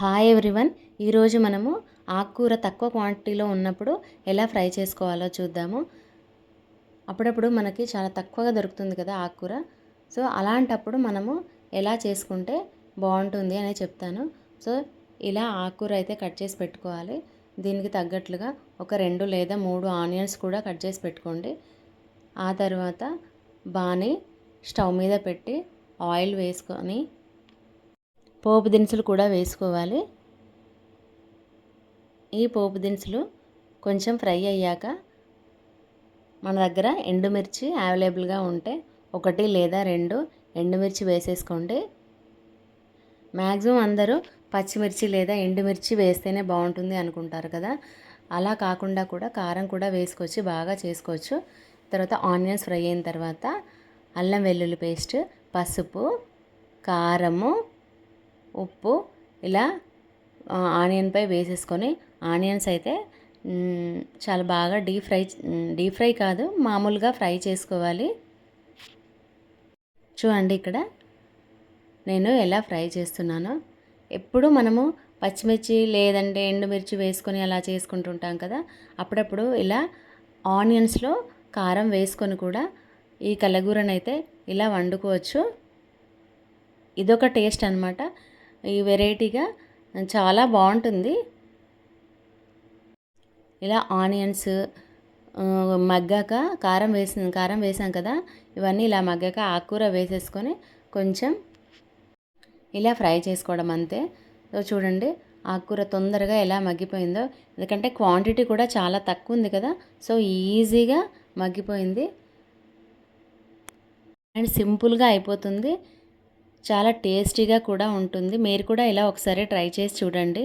Hi everyone ఈరోజు మనము ఆకుకూర తక్కువ క్వాంటిటీలో ఉన్నప్పుడు ఎలా ఫ్రై చేసుకోవాలో చూద్దాము. అప్పుడప్పుడు మనకి చాలా తక్కువగా దొరుకుతుంది కదా ఆకుకూర. సో అలాంటప్పుడు మనము ఎలా చేసుకుంటే బాగుంటుంది అని చెప్తాను. సో ఇలా ఆకుకూర అయితే కట్ చేసి పెట్టుకోవాలి. దీనికి తగ్గట్లుగా ఒక రెండు లేదా మూడు ఆనియన్స్ కూడా కట్ చేసి పెట్టుకోండి. ఆ తర్వాత బాని స్టవ్ మీద పెట్టి ఆయిల్ వేసుకొని పోపు దినుసులు కూడా వేసుకోవాలి. ఈ పోపు దినుసులు కొంచెం ఫ్రై అయ్యాక మన దగ్గర ఎండుమిర్చి అవైలబుల్గా ఉంటే ఒకటి లేదా రెండు ఎండుమిర్చి వేసేసుకోండి. మ్యాక్సిమం అందరూ పచ్చిమిర్చి లేదా ఎండుమిర్చి వేస్తేనే బాగుంటుంది అనుకుంటారు కదా. అలా కాకుండా కూడా కారం కూడా వేసుకోవచ్చు బాగా చేసుకోవచ్చు. తర్వాత ఆనియన్స్ ఫ్రై అయిన తర్వాత అల్లం వెల్లుల్లి పేస్ట్ పసుపు కారము ఉప్పు ఇలా ఆనియన్పై వేసేసుకొని ఆనియన్స్ అయితే చాలా బాగా డీప్ ఫ్రై డీప్ ఫ్రై కాదు మామూలుగా ఫ్రై చేసుకోవాలి. చూడండి ఇక్కడ నేను ఎలా ఫ్రై చేస్తున్నానో. ఎప్పుడు మనము పచ్చిమిర్చి లేదంటే ఎండుమిర్చి వేసుకొని అలా చేసుకుంటుంటాం కదా అప్పుడప్పుడు ఇలా ఆనియన్స్లో కారం వేసుకొని కూడా ఈ కలగూరనైతే ఇలా వండుకోవచ్చు. ఇదొక టేస్ట్ అనమాట ఈ వెరైటీగా చాలా బాగుంటుంది. ఇలా ఆనియన్స్ మగ్గాక కారం వేసి కారం వేసాం కదా ఇవన్నీ ఇలా మగ్గాక ఆకుకూర వేసేసుకొని కొంచెం ఇలా ఫ్రై చేసుకోవడం అంతే. సో చూడండి ఆకుకూర తొందరగా ఎలా మగ్గిపోయిందో. ఎందుకంటే క్వాంటిటీ కూడా చాలా తక్కువ ఉంది కదా సో ఈజీగా మగ్గిపోయింది. అండ్ సింపుల్గా అయిపోతుంది. చాలా టేస్టీగా కూడా ఉంటుంది. మీరు కూడా ఇలా ఒకసారి ట్రై చేసి చూడండి.